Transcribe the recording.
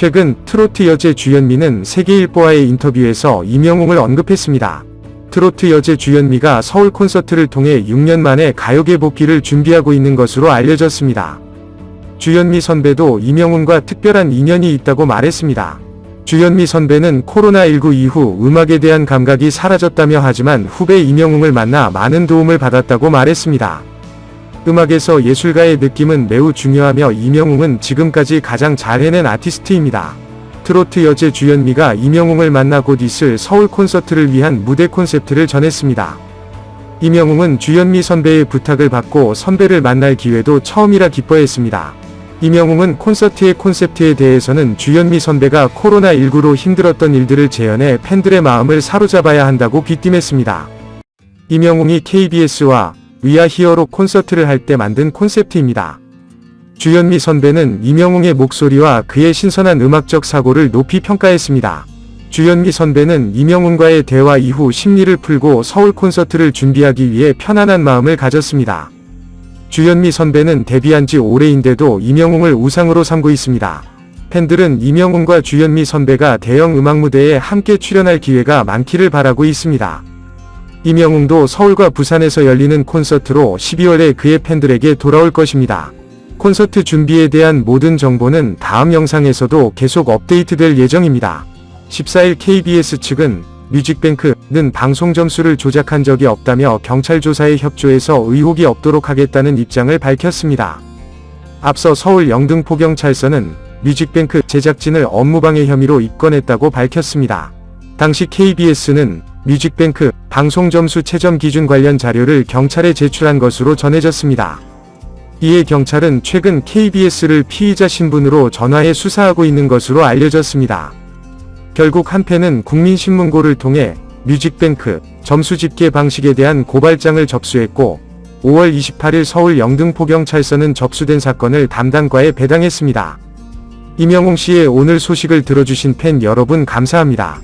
최근 트로트 여제 주현미는 세계일보와의 인터뷰에서 이명웅을 언급했습니다. 트로트 여제 주현미가 서울 콘서트를 통해 6년 만에 가요계 복귀를 준비하고 있는 것으로 알려졌습니다. 주현미 선배도 이명웅과 특별한 인연이 있다고 말했습니다. 주현미 선배는 코로나19 이후 음악에 대한 감각이 사라졌다며 하지만 후배 이명웅을 만나 많은 도움을 받았다고 말했습니다. 음악에서 예술가의 느낌은 매우 중요하며 이명웅은 지금까지 가장 잘 해낸 아티스트입니다. 트로트 여제 주현미가 이명웅을 만나 곧 있을 서울 콘서트를 위한 무대 콘셉트를 전했습니다. 이명웅은 주현미 선배의 부탁을 받고 선배를 만날 기회도 처음이라 기뻐했습니다. 이명웅은 콘서트의 콘셉트에 대해서는 주현미 선배가 코로나19로 힘들었던 일들을 재현해 팬들의 마음을 사로잡아야 한다고 귀띔했습니다. 이명웅이 KBS와 위아 히어로 콘서트를 할 때 만든 콘셉트입니다. 주현미 선배는 이명웅의 목소리와 그의 신선한 음악적 사고를 높이 평가했습니다. 주현미 선배는 이명웅과의 대화 이후 심리를 풀고 서울 콘서트를 준비하기 위해 편안한 마음을 가졌습니다. 주현미 선배는 데뷔한 지 오래인데도 이명웅을 우상으로 삼고 있습니다. 팬들은 이명웅과 주현미 선배가 대형 음악 무대에 함께 출연할 기회가 많기를 바라고 있습니다. 이명웅도 서울과 부산에서 열리는 콘서트로 12월에 그의 팬들에게 돌아올 것입니다. 콘서트 준비에 대한 모든 정보는 다음 영상에서도 계속 업데이트될 예정입니다. 14일 KBS 측은 뮤직뱅크는 방송 점수를 조작한 적이 없다며 경찰 조사에 협조해서 의혹이 없도록 하겠다는 입장을 밝혔습니다. 앞서 서울 영등포경찰서는 뮤직뱅크 제작진을 업무방해 혐의로 입건했다고 밝혔습니다. 당시 KBS는 뮤직뱅크 방송 점수 채점 기준 관련 자료를 경찰에 제출한 것으로 전해졌습니다. 이에 경찰은 최근 KBS를 피의자 신분으로 전화해 수사하고 있는 것으로 알려졌습니다. 결국 한패는 국민신문고를 통해 뮤직뱅크 점수 집계 방식에 대한 고발장을 접수했고 5월 28일 서울 영등포경찰서는 접수된 사건을 담당과에 배당했습니다. 이명웅 씨의 오늘 소식을 들어주신 팬 여러분 감사합니다.